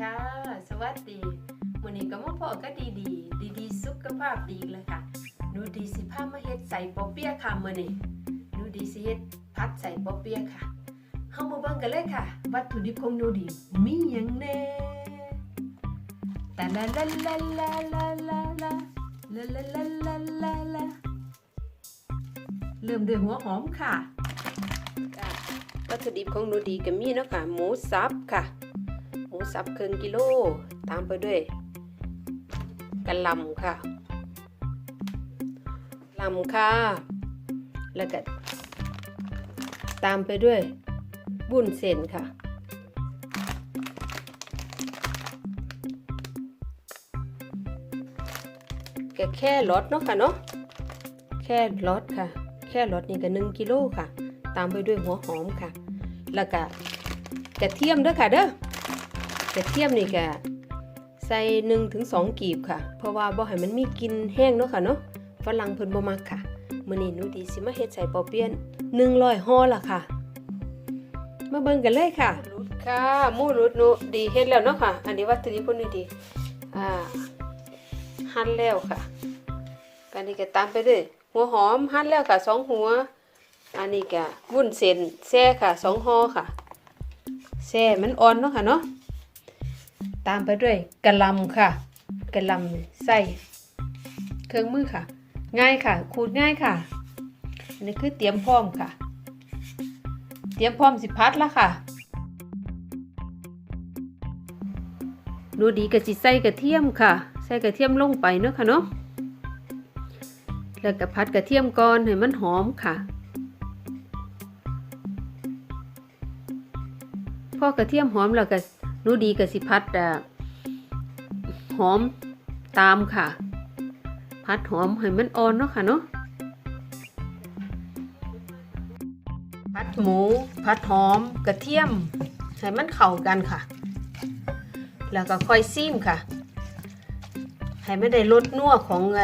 ค่ะ สวัสดีมื้อนี้ก็มาพอก็ดีดีดีดีๆสุขภาพดีเลยค่ะนูดีสิพามาเฮ็ดใส่ปอเปียค่ะมื้อนี้นูดีสิเฮ็ดผัดใส่ปอเปียค่ะเฮามาเบิ่งกันเลยค่ะ วัตถุดิบของนูดีมีหยังแน่ตะละละละละละละละละละละละละละเริ่มด้วยหัวหอมค่ะวัตถุดิบของนูดีก็มีเนาะค่ะหมูสับค่ะ มูสับครึ่งกิโล ตามไปด้วยกระลำค่ะลำค่ะ แล้วก็ตามไปด้วยบุ้นเส้นค่ะ ก็แค่รสเนาะค่ะเนาะ แค่รสค่ะ แค่รสนี่ก็หนึ่งกิโลค่ะ ตามไปด้วยหัวหอมค่ะ แล้วก็กระเทียมด้อค่ะเด้อ ระเทียมนี่ก็ใส่หนึ่งถึงสองกีบค่ะ เพราะว่าบ่ให้มันมีกลินแห้งเนาะค่ะเนาะฝรั่งเพิ่นบ่มักค่ะมื้อนี้หนูดีสิมาเฮ็ดใส่ปอเปี๊ยะ100ห่อละค่ะ มาเบิ่งกันเลยค่ะรุดค่ะหมูรุดหนูดีเฮ็ดแล้วเนาะค่ะ อันนี้วัตถุดิบพวกนี้ดีอ่าหั่นแล้วค่ะกันนี้ก็ตามไปด้วยหัวหอมหั่นแล้วค่ะสองหัว อันนี้ก็วุ้นเส้นแซ่ค่ะสองห่อค่ะแซ่มันอ่อนเนาะค่ะเนาะ ตามไปด้วยกะลำค่ะกะลำใส่เครื่องมือค่ะ ง่ายค่ะ ขูดง่ายค่ะอันนี้คือเตรียมพร้อมค่ะ เตรียมพร้อมสิพัดแล้วค่ะดูดีกับจิใส่กระเทียมค่ะ ใส่กระเทียมลงไปเนาะค่ะเนาะแล้วก็พัดกระเทียมก่อนให้มันหอมค่ะ พอกระเทียมหอมแล้วก็ นูดีกับสิพัดอะหอมตามค่ะ พัดหอมให้มันอ่อนเนาะค่ะเนาะพัดหมูพัดหอมกระเทียมให้มันเข้ากันค่ะ แล้วก็ค่อยซีมค่ะ ให้ไม่ได้รสนัวของอ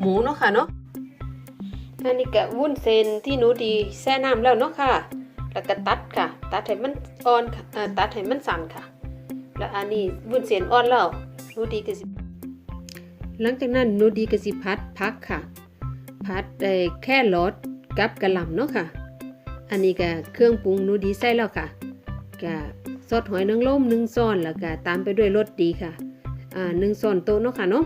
หมูเนาะค่ะเนาะอันนี้ก็วุ้นเส้นที่หนูดีแช่น้ำแล้วเนาะค่ะ แล้วก็ตัดค่ะ ตัดให้มันอ่อนค่ะตัดให้มันสั่นค่ะ แล้วอันนี้วุ้นเส้นอ่อนแล้วนูดีก็สิหลังจากนั้นนูดีก็สิพัดพักค่ะ พัดได้แค่รสกับกระหล่ำเนาะค่ะ อันนี้ก็เครื่องปรุงนูดีใส่แล้วค่ะก็ซอสหอยนางรมหนึ่งซ้อนแล้วก็ตามไปด้วยรสดีค่ะ อ่าหนึ่งซ้อนโต๊ะเนาะค่ะเนาะ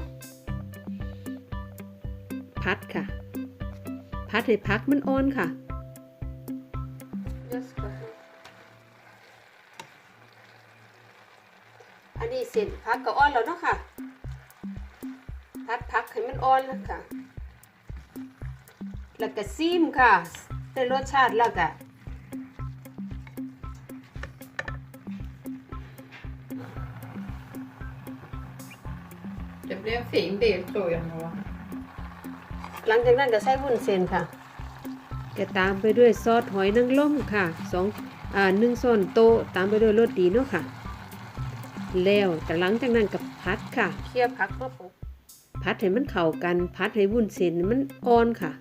พัดค่ะ พัดให้พักมันอ่อนค่ะ อันนี้เสร็จพักก็อ่อนแล้วเนาะค่ะพัดพักให้มันอ่อนแล้วค่ะ แล้วก็ซีมค่ะได้รสชาติแล้วก็ Det blev en fin bild tror jag Noah. หลังจากนั้นก็ใส่วุ้นเส้นค่ะ ก็ตามไปด้วยซอสหอยนางรมค่ะสองอ่าหนึ่งช้อนโต๊ะตามไปด้วยรสดีเนาะค่ะ แล้วแต่หลังจากนั้นกับพัดค่ะเคี่ยวพักมาปุ๊บพัดให้มันเข้ากันพัดให้วุ้นเส้นมันอ่อนค่ะ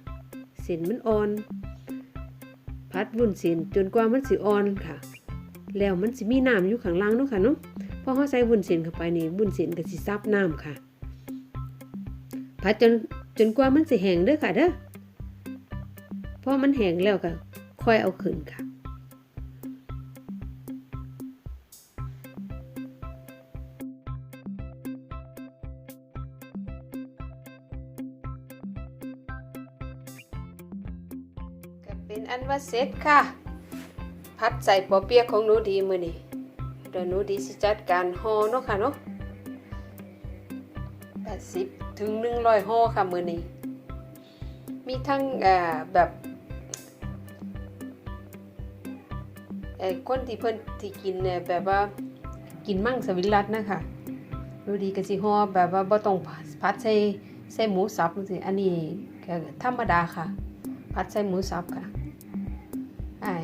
เส้นมันอ่อน พัดวุ้นเส้นจนกว่ามันสิอ่อนค่ะ แล้วมันสิมีน้ำอยู่ข้างล่างเนาะค่ะเนาะพอเขาใส่วุ้นเส้นเข้าไปนี่วุ้นเส้นก็สิซับน้ำค่ะ พัดจนจนกว่ามันสิแห้งเด้อค่ะเด้อ พอมันแห้งแล้วก็ค่อยเอาขึ้นค่ะ ก็เป็นอันว่าเสร็จค่ะ พัดใส่ปอเปียกของหนูดีมือนี่เดี๋ยวหนูดีสิจัดการห่อเนาะค่ะเนาะ80ถึง100ห่อค่ะมือนี้มีทั้งแบบ คนที่เพิ่นที่กินเนี่ยแบบว่ากินมั่งสวิรัตนะคะดูดีก็สิห่อแบบว่าบ่ต้องพัดใส่ใส่หมูสับจังซี่อันนี้ก็ธรรมดาค่ะพัดใส่หมูสับค่ะอ้า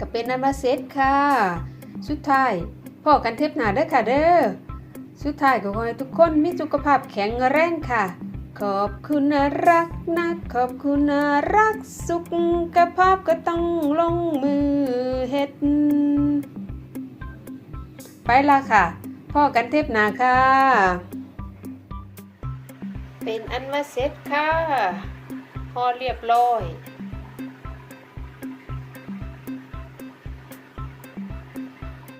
ก็เป็นอันว่าเสร็จค่ะ สุดท้ายพ่อกันเทปหนาเด้อค่ะเด้อสุดท้ายก็ขอให้ทุกคนมีสุขภาพแข็งแรงค่ะ ขอบคุณนะรักนะ ขอบคุณนะรักสุขก ภาพก็ต้องลงมือเฮ็ด ไปละค่ะ พ่อกันเทพนาค่ะ เป็นอันว่าเสร็จค่ะ พอเรียบร้อย